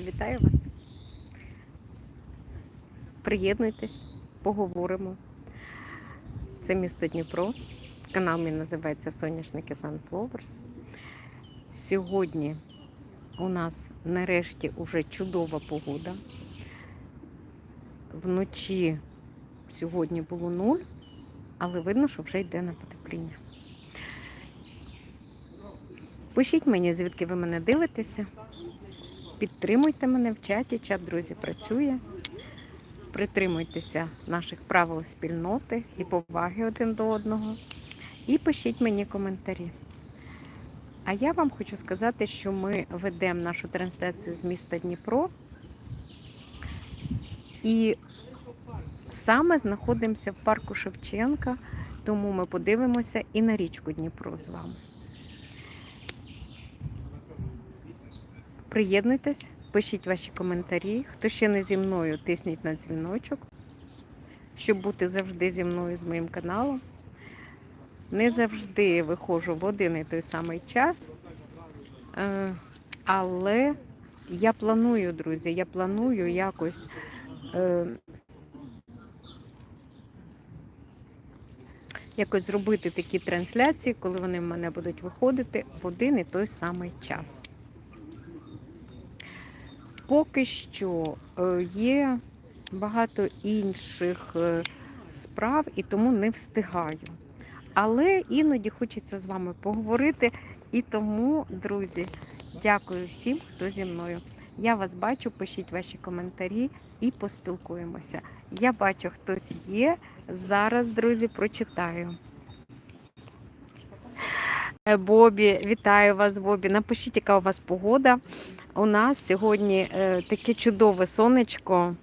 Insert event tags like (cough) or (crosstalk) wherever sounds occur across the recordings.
Друзі, вітаю вас. Приєднуйтесь, поговоримо. Це місто Дніпро. Канал мій називається Соняшники Sunflowers. Сьогодні у нас нарешті уже чудова погода. Вночі сьогодні було нуль, але видно, що вже йде на потепління. Пишіть мені, звідки ви мене дивитеся. Підтримуйте мене в чаті, чат, друзі, працює. Притримуйтеся наших правил спільноти і поваги один до одного. І пишіть мені коментарі. А я вам хочу сказати, що ми ведемо нашу трансляцію з міста Дніпро. І саме знаходимося в парку Шевченка, тому ми подивимося і на річку Дніпро з вами. Приєднуйтесь, пишіть ваші коментарі. Хто ще не зі мною, тисніть на дзвіночок, щоб бути завжди зі мною з моїм каналом. Не завжди виходжу в один і той самий час. Е, Але я планую, друзі, я планую якось. е, Якось зробити такі трансляції, коли вони в мене будуть виходити в один і той самий час. Поки що е, є багато інших е, справ і тому не встигаю. Але іноді хочеться з вами поговорити. І тому, друзі, дякую всім, хто зі мною. Я вас бачу, пишіть ваші коментарі і поспілкуємося. Я бачу, хтось є. Зараз, друзі, прочитаю. Е, Бобі, вітаю вас, Бобі. Напишіть, яка у вас погода. У нас сьогодні е, таке чудове сонечко.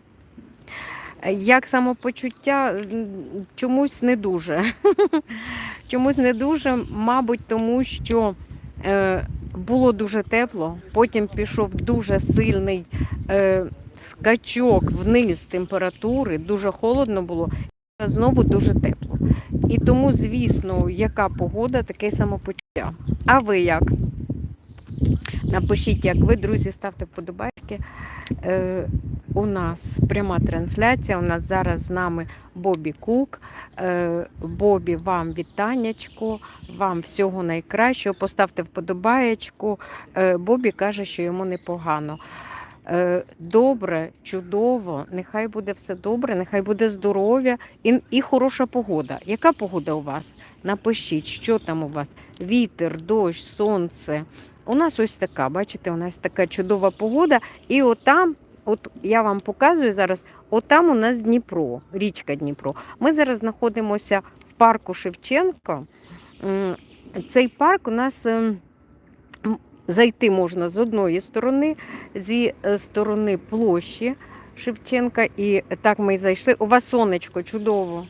Е, Як самопочуття чомусь не дуже. (laughs) Чомусь не дуже, мабуть, тому що е, було дуже тепло, потім пішов дуже сильний скачок вниз температури, дуже холодно було, і знову дуже тепло. І тому, звісно, яка погода, таке самопочуття. А ви як? Напишіть, як ви, друзі, ставте вподобайки. Е, у нас пряма трансляція. У нас зараз з нами Бобі Кук. Е, Бобі, вам вітаннячко, вам всього найкращого. Поставте вподобаєчку. Е, Бобі каже, що йому непогано. Е, Добре, чудово, нехай буде все добре, нехай буде здоров'я і, і хороша погода. Яка погода у вас? Напишіть, що там у вас? Вітер, дощ, сонце. У нас ось така, бачите, у нас така чудова погода. І отам, от я вам показую зараз, отам у нас Дніпро, річка Дніпро. Ми зараз знаходимося в парку Шевченка. Цей парк у нас ем, зайти можна з одної сторони, зі е, сторони площі Шевченка. І так ми й зайшли. У вас сонечко чудово.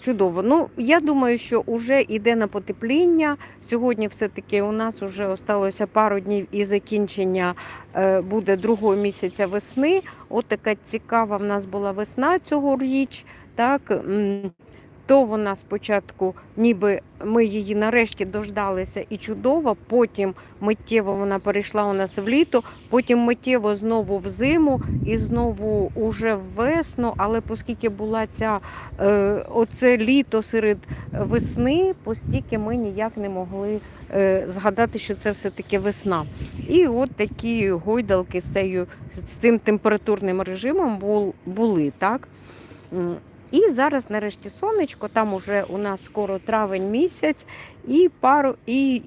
Чудово. Ну, я думаю, що вже йде на потепління. Сьогодні все-таки у нас вже осталося пару днів і закінчення е, буде другого місяця весни. От така цікава в нас була весна цьогоріч. Так, то вона спочатку, ніби ми її нарешті дождалися і чудово, потім миттєво вона перейшла у нас в літо, потім миттєво знову в зиму і знову уже в весну. Але оскільки була ця е, оце літо серед весни, постільки ми ніяк не могли е, згадати, що це все-таки весна. І от такі гойдалки з, цією, з цим температурним режимом бул, були. так. І зараз нарешті сонечко, там уже у нас скоро травень місяць, і пару і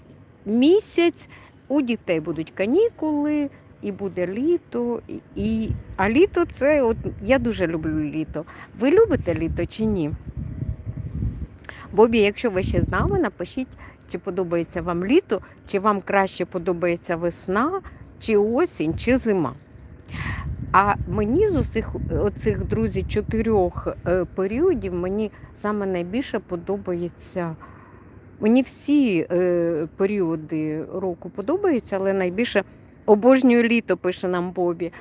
місяць у дітей будуть канікули, і буде літо. І... А літо це от я дуже люблю літо. Ви любите літо чи ні? Бобі, якщо ви ще з нами, напишіть, чи подобається вам літо, чи вам краще подобається весна, чи осінь, чи зима. А мені з усіх оцих друзі чотирьох е, періодів мені саме найбільше подобається. Мені всі е, періоди року подобаються, але найбільше обожнюю літо, пише нам Бобі.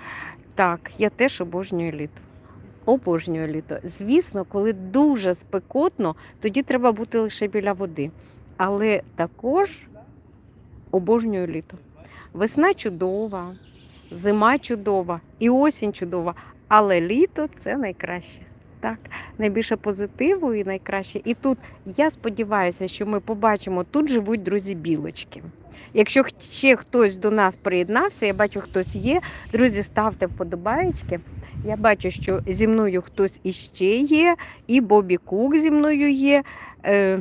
Так, я теж обожнюю літо. Обожнюю літо. Звісно, коли дуже спекотно, тоді треба бути лише біля води. Але також обожнюю літо. Весна чудова, зима чудова, і осінь чудова, але літо це найкраще. Так, найбільше позитиву і найкраще. І тут я сподіваюся, що ми побачимо, тут живуть друзі білочки. Якщо ще хтось до нас приєднався, я бачу, хтось є. Друзі, ставте вподобаєчки. Я бачу, що зі мною хтось іще є, і Бобі Кук зі мною є. Е,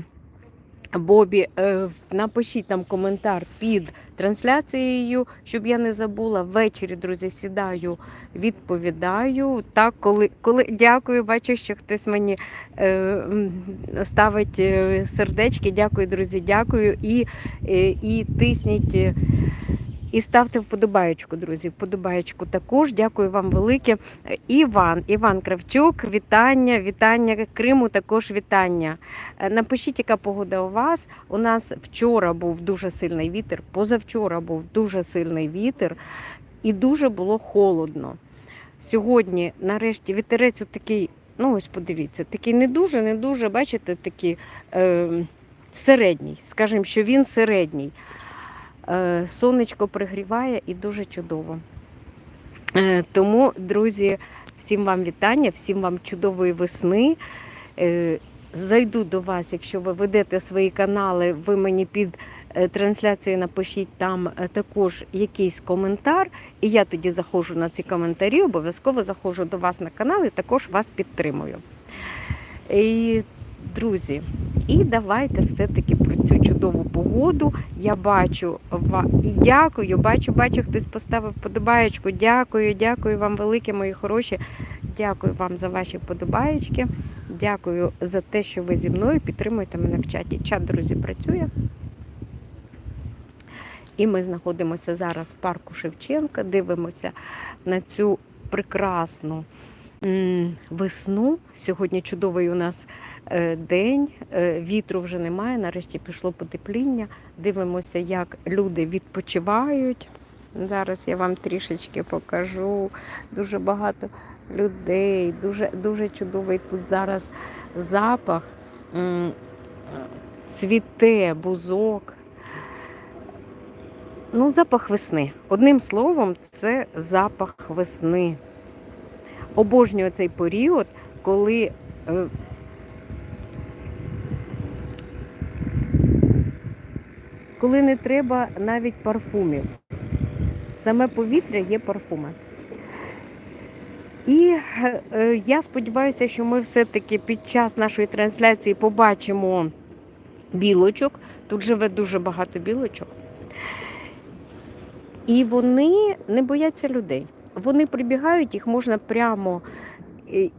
Бобі, е, напишіть там коментар під трансляцією, щоб я не забула. Ввечері, друзі, сідаю, відповідаю. Так, коли, коли дякую, бачу, що хтось мені е, ставить е, сердечки. Дякую, друзі, дякую. І, і, і тисніть. І ставте вподобаєчку, друзі. Вподобаєчку також. Дякую вам велике. Іван, Іван Кравчук, вітання, вітання Криму, також вітання. Е, Напишіть, яка погода у вас. У нас вчора був дуже сильний вітер, позавчора був дуже сильний вітер і дуже було холодно. Сьогодні, нарешті, вітерець такий, ну ось подивіться, такий не дуже, не дуже, бачите, такий е, середній. Скажімо, що він середній. Е, сонечко пригріває і дуже чудово. Е, тому, друзі, всім вам вітання, всім вам чудової весни. Е, Зайду до вас, якщо ви ведете свої канали, ви мені під трансляцією напишіть там також якийсь коментар, і я тоді заходжу на ці коментарі, обов'язково заходжу до вас на канал і також вас підтримую. І, друзі, і давайте все-таки про цю чудову погоду. Я бачу і дякую, бачу, бачу, хтось поставив подобаєчку. Дякую, дякую вам велике, мої хороші. Дякую вам за ваші подобаєчки. Дякую за те, що ви зі мною підтримуєте мене в чаті. Чат, друзі, працює. І ми знаходимося зараз в парку Шевченка, дивимося на цю прекрасну весну. Сьогодні чудовий у нас е, день, е, вітру вже немає, нарешті пішло потепління. Дивимося, як люди відпочивають. Зараз я вам трішечки покажу. Дуже багато людей, дуже, дуже чудовий тут зараз запах. Цвіте бузок. Ну, запах весни. Одним словом, це запах весни. Обожнюю цей період, коли е, коли не треба навіть парфумів. Саме повітря є парфуми. І е, я сподіваюся, що ми все-таки під час нашої трансляції побачимо білочок. Тут живе дуже багато білочок. І вони не бояться людей. Вони прибігають, їх можна прямо е,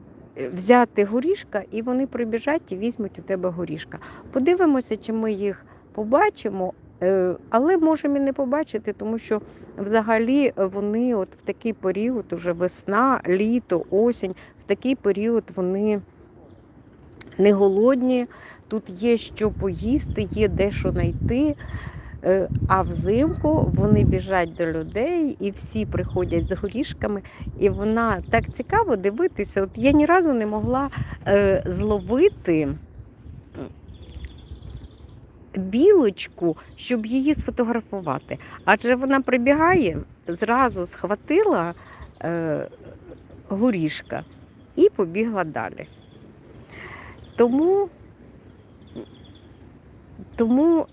взяти горішка, і вони прибіжать і візьмуть у тебе горішка. Подивимося, чи ми їх побачимо, е, але можемо і не побачити, тому що взагалі вони от в такий період, уже весна, літо, осінь, в такий період вони не голодні, тут є що поїсти, є де що знайти. Е, А взимку вони біжать до людей і всі приходять з горішками, і вона так цікаво дивитися. От я ні разу не могла е, зловити білочку, щоб її сфотографувати. Адже вона прибігає, зразу схватила е, горішка і побігла далі. Тому, тому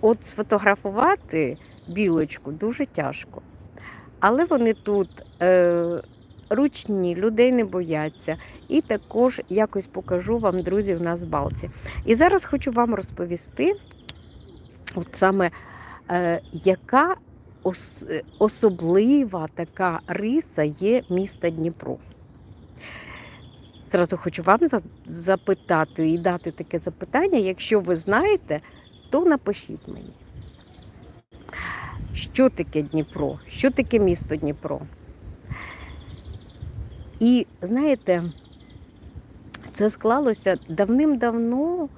от сфотографувати білочку дуже тяжко. Але вони тут е, ручні, людей не бояться. І також якось покажу вам, друзі, в нас в Балці. І зараз хочу вам розповісти, от саме е, яка ос, особлива така риса є міста Дніпро. Зразу хочу вам запитати і дати таке запитання. Якщо ви знаєте, то напишіть мені. Що таке Дніпро? Що таке місто Дніпро? І знаєте, це склалося давним-давно,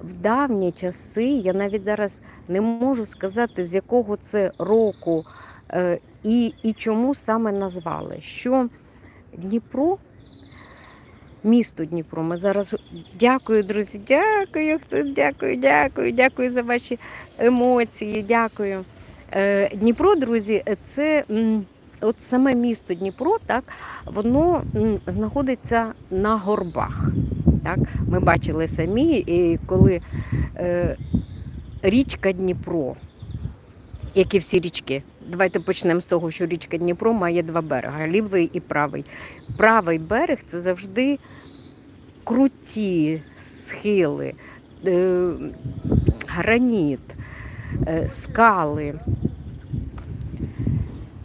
в давні часи. Я навіть зараз не можу сказати, з якого це року е, і, і чому саме назвали. Що Дніпро, місто Дніпро, ми зараз дякую, друзі, дякую, дякую, дякую, дякую за ваші емоції, дякую. Е, Дніпро, друзі, це от саме місто Дніпро, так, воно знаходиться на горбах. Так? Ми бачили самі, і коли е, річка Дніпро, як і всі річки, давайте почнемо з того, що річка Дніпро має два берега лівий і правий. Правий берег це завжди круті схили, е, граніт, е, скали.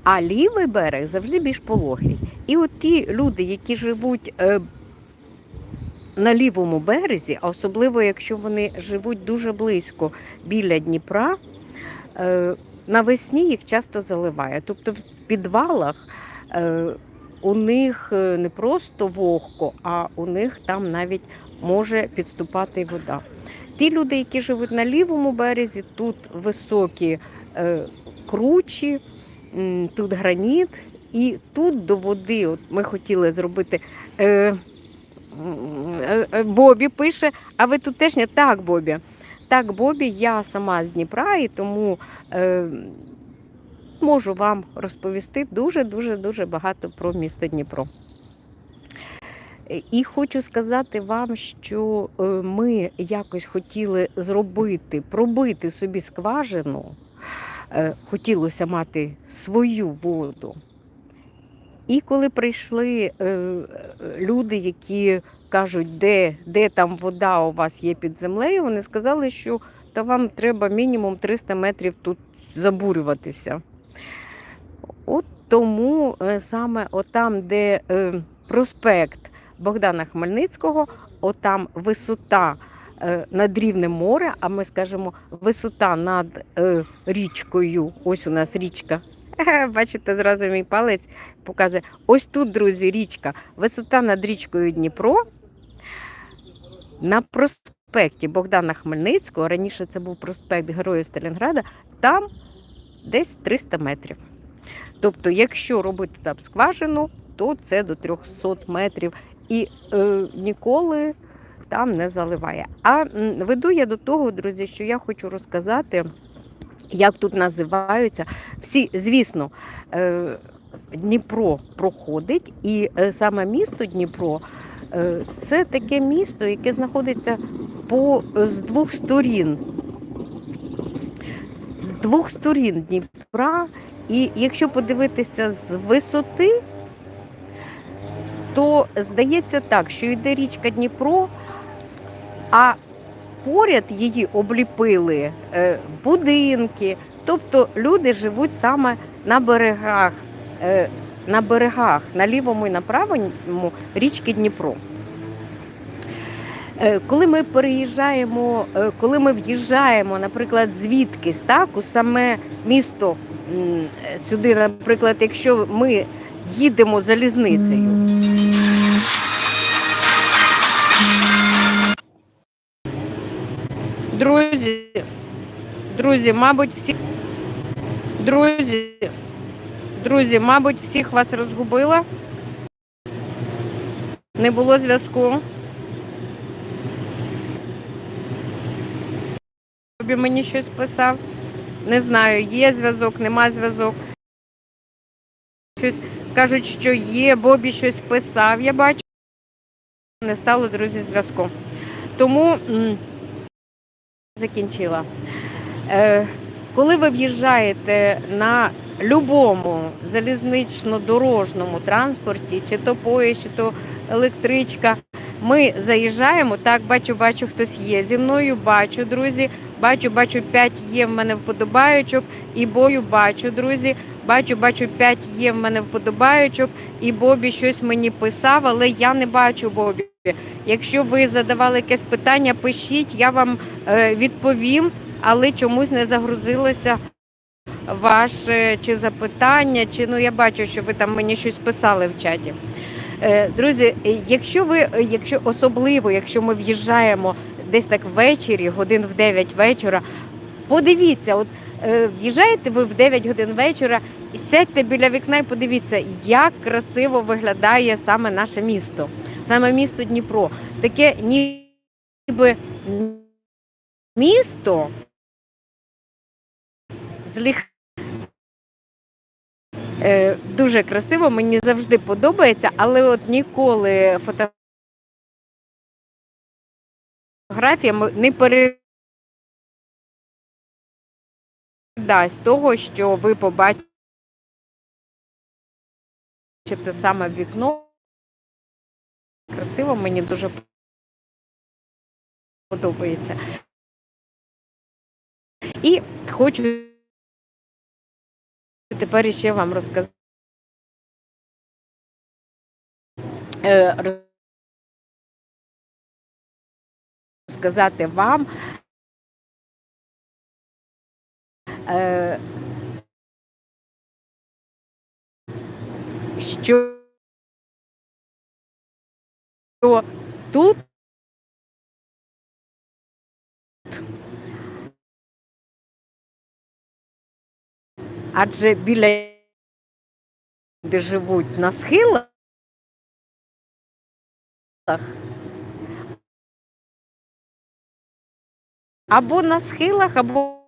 А лівий берег завжди більш пологий. І от ті люди, які живуть е, на лівому березі, а особливо якщо вони живуть дуже близько біля Дніпра, навесні їх часто заливає. Тобто в підвалах е, у них е, не просто вогко, а у них там навіть може підступати вода. Ті люди, які живуть на лівому березі, тут високі е, кручі, тут граніт, і тут до води, от ми хотіли зробити. Бобі пише, а ви тут теж не так, Бобі. Так, Бобі, я сама з Дніпра, і тому е, можу вам розповісти дуже дуже дуже багато про місто Дніпро. І хочу сказати вам, що е, ми якось хотіли зробити, пробити собі скважину, Е, хотілося мати свою воду. І коли прийшли е, е, люди, які кажуть, де, де там вода у вас є під землею, вони сказали, що та вам треба мінімум 300 метрів тут забурюватися. От тому е, саме отам, де проспект Богдана Хмельницького, отам висота над рівнем моря, а ми скажемо висота над річкою. Ось у нас річка. (laughs) Бачите, зразу мій палець показує. Ось тут, друзі, річка. Висота над річкою Дніпро. На проспекті Богдана Хмельницького, раніше це був проспект Героїв Сталінграда, там десь 300 метрів. Тобто, якщо робити там скважину, то це до 300 метрів і е, ніколи там не заливає. А веду я до того, друзі, що я хочу розказати, як тут називаються. Всі, звісно, е, Дніпро проходить, і е, саме місто Дніпро е, це таке місто, яке знаходиться по, з двох сторін. З двох сторін Дніпра. І якщо подивитися з висоти, то здається так, що йде річка Дніпро, а поряд її обліпили е, будинки. Тобто люди живуть саме на берегах, е, на берегах, на лівому і на правому річки Дніпро. Е, Коли ми переїжджаємо, коли ми в'їжджаємо, наприклад, звідкись, так, у саме місто сюди, наприклад, якщо ми їдемо залізницею, Друзі, друзі, мабуть, всі. Друзі, друзі, мабуть, всіх вас розгубила. Не було зв'язку. Тобі мені щось писав. Не знаю, є зв'язок, нема зв'язок. Щось кажуть, що є, Бобі щось писав. Я бачу. Не стало, друзі, зв'язку. Тому. Закінчила. Е, коли ви в'їжджаєте на любому залізнично-дорожньому транспорті, чи то поїзд, чи то електричка, ми заїжджаємо. Так, бачу, бачу, хтось є. Зі мною бачу, друзі. Бачу, бачу, 5 є в мене вподобаючок, і бою бачу, друзі. Бачу, бачу, 5 є в мене вподобаючок, і Бобі щось мені писав, але я не бачу Бобі. Якщо ви задавали якесь питання, пишіть, я вам е, відповім, але чомусь не загрузилося ваше чи запитання, чи ну я бачу, що ви там мені щось писали в чаті. Е, Друзі, якщо ви, якщо особливо, якщо ми в'їжджаємо десь так ввечері, годин в 9 вечора, подивіться, от е, в'їжджаєте ви в 9 годин вечора сядьте біля вікна і подивіться, як красиво виглядає саме наше місто, саме місто Дніпро. Таке ніби місто з, ліх... Е, Дуже красиво, мені завжди подобається, але от ніколи фотографія не передасть того, що ви побачите саме вікно. Красиво, мені дуже подобається. І хочу тепер ще вам розказати. е, Розказати вам, е, що що тут адже біля де живуть на схилах, або на схилах, або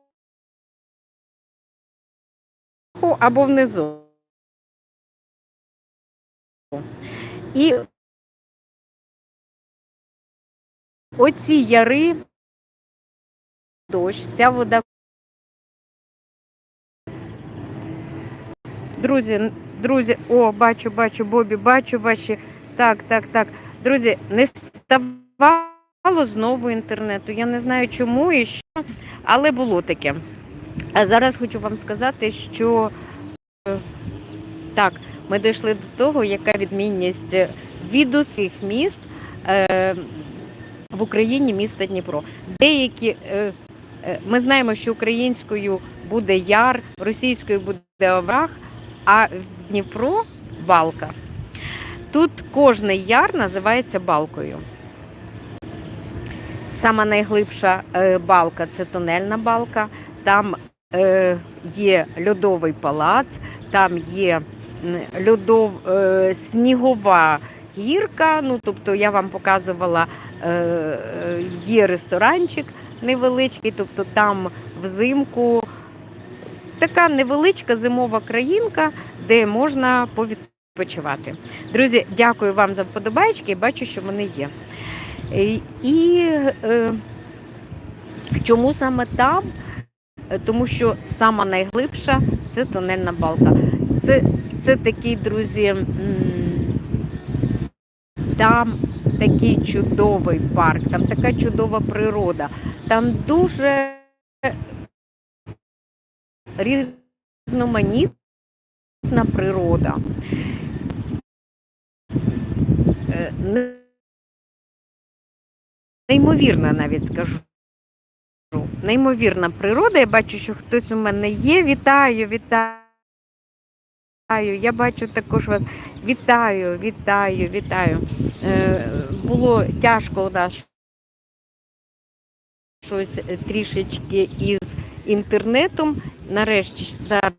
або внизу. І оці яри, дощ, вся вода. Друзі, друзі, о, бачу, бачу, Бобі, бачу ваші. Так, так, так. Друзі, не ставало знову інтернету. Я не знаю чому і що, але було таке. А зараз хочу вам сказати, що е, так, ми дійшли до того, яка відмінність від усіх міст е, в Україні міста Дніпро. Деякі е, е, ми знаємо, що українською буде яр, російською буде овраг, а в Дніпро балка. Тут кожний яр називається балкою. Сама найглибша е, балка це тунельна балка. Там є льодовий палац, там є льодов, снігова гірка. Ну, тобто я вам показувала, е, е, є ресторанчик невеличкий, тобто там взимку така невеличка зимова країнка, де можна повідпочивати. Друзі, дякую вам за вподобайки, бачу, що вони є. І, і е, чому саме там? Е, Тому що сама найглибша це тунельна балка. Це, це такий, друзі, там такий чудовий парк, там така чудова природа, там дуже різноманітна природа. Е, Неймовірна навіть скажу. Неймовірна природа. Я бачу, що хтось у мене є. Вітаю, вітаю. Я бачу також вас. Вітаю, вітаю, вітаю. Е, було тяжко у нас щось е, трішечки із інтернетом. Нарешті зараз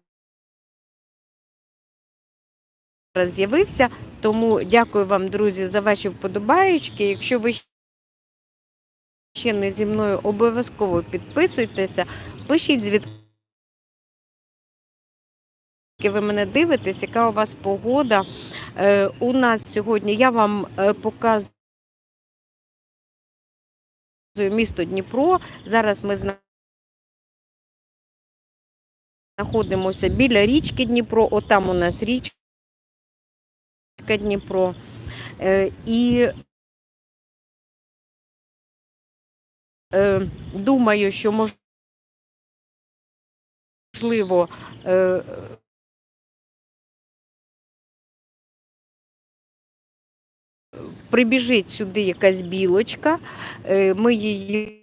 з'явився. Тому дякую вам, друзі, за ваші вподобаючки. Якщо ви ще не зі мною, обов'язково підписуйтеся, пишіть звідки ви мене дивитесь, яка у вас погода. Е, у нас сьогодні я вам е, показую місто Дніпро. Зараз ми знаходимося біля річки Дніпро. Отам у нас річка Дніпро. Е, І е, думаю, що можливо. е, Прибіжить сюди якась білочка, е, ми її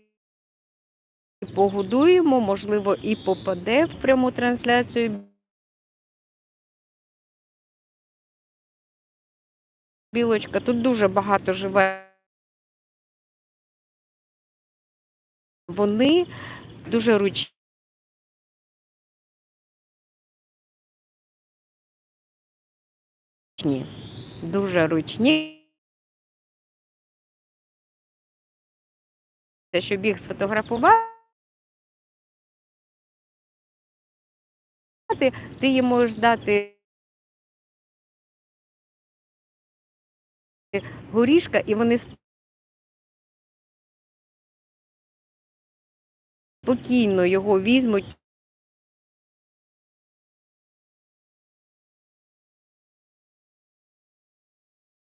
погодуємо, можливо, і попаде в пряму трансляцію. Білочка, тут дуже багато живе. Вони дуже ручні. Дуже ручні. що біг сфотографувати, ти їм можеш дати горішка, і вони спокійно його візьмуть.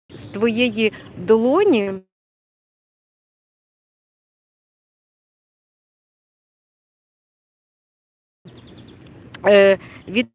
З твоєї долоні. Від